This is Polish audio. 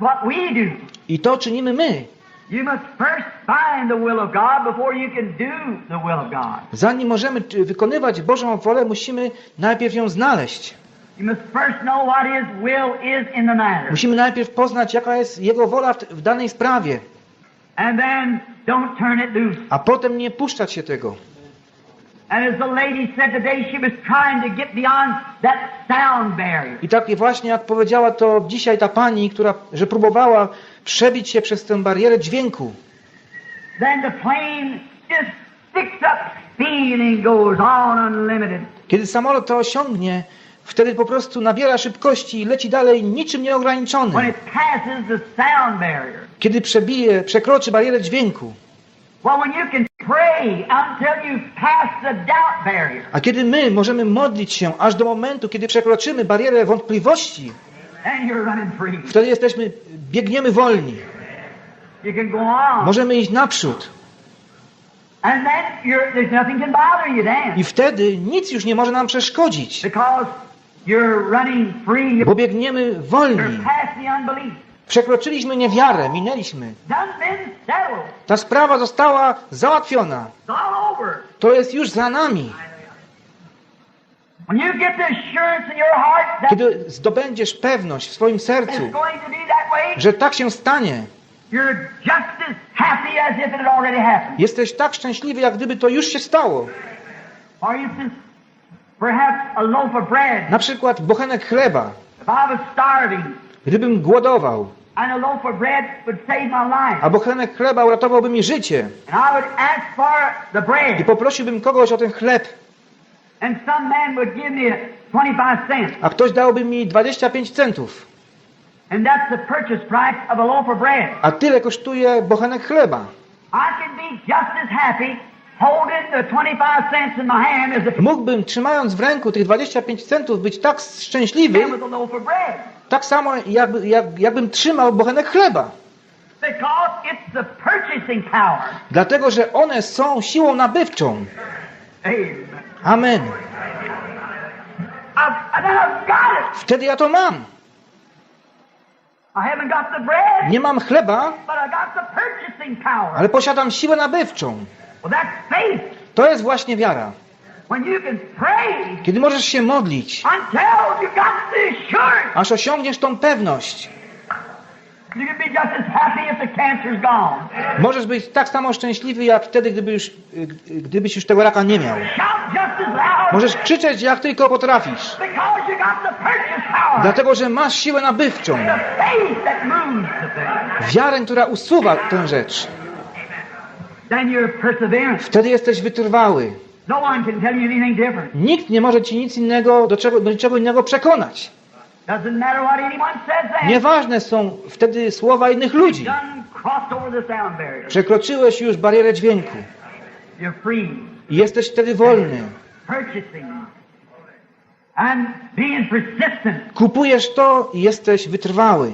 we do. I to czynimy my. You must first find the will of God before you can do the will of God. Zanim możemy wykonywać Bożą wolę, musimy najpierw ją znaleźć. Musimy najpierw poznać, jaka jest Jego wola w, danej sprawie, And then don't turn it loose. a potem nie puszczać się tego. And as the lady said today, she was trying to get beyond that sound barrier. I tak właśnie jak powiedziała to dzisiaj ta pani, która, że próbowała przebić się przez tę barierę dźwięku. Then the plane just picks up speed and goes on unlimited. Kiedy samolot to osiągnie, wtedy po prostu nabiera szybkości i leci dalej niczym When nieograniczony. it passes the sound barrier. Kiedy przebije, przekroczy barierę dźwięku. A kiedy my możemy modlić się aż do momentu, kiedy przekroczymy barierę wątpliwości, wtedy jesteśmy, biegniemy wolni. Możemy iść naprzód. I wtedy nic już nie może nam przeszkodzić, bo biegniemy wolni. Przekroczyliśmy niewiarę, minęliśmy. Ta sprawa została załatwiona. To jest już za nami. Kiedy zdobędziesz pewność w swoim sercu, że tak się stanie, jesteś tak szczęśliwy, jak gdyby to już się stało. Na przykład bochenek chleba. Gdybym głodował, and a bochenek chleba uratowałby mi życie. I poprosiłbym kogoś o ten chleb, and some man would give me 25 cents, a ktoś dałby mi 25 centów, a tyle kosztuje bochenek chleba. I could be just as happy holding the 25 cents in my hand as if Mógłbym, trzymając w ręku tych 25 centów, być tak szczęśliwy, tak samo jakby, jak, jakbym trzymał bochenek chleba. Dlatego, że one są siłą nabywczą. Amen. Wtedy ja to mam. Nie mam chleba, ale posiadam siłę nabywczą. To jest właśnie wiara. Kiedy możesz się modlić, aż osiągniesz tą pewność. Możesz być tak samo szczęśliwy, jak wtedy, gdyby już, gdybyś już tego raka nie miał. Możesz krzyczeć, jak tylko potrafisz. Dlatego, że masz siłę nabywczą. Wiarę, która usuwa tę rzecz. Wtedy jesteś wytrwały. No. Nikt nie może ci nic innego, do czego, do niczego innego przekonać. Nieważne są wtedy słowa innych ludzi. Przekroczyłeś już barierę dźwięku. Jesteś wtedy wolny. Kupujesz to i jesteś wytrwały.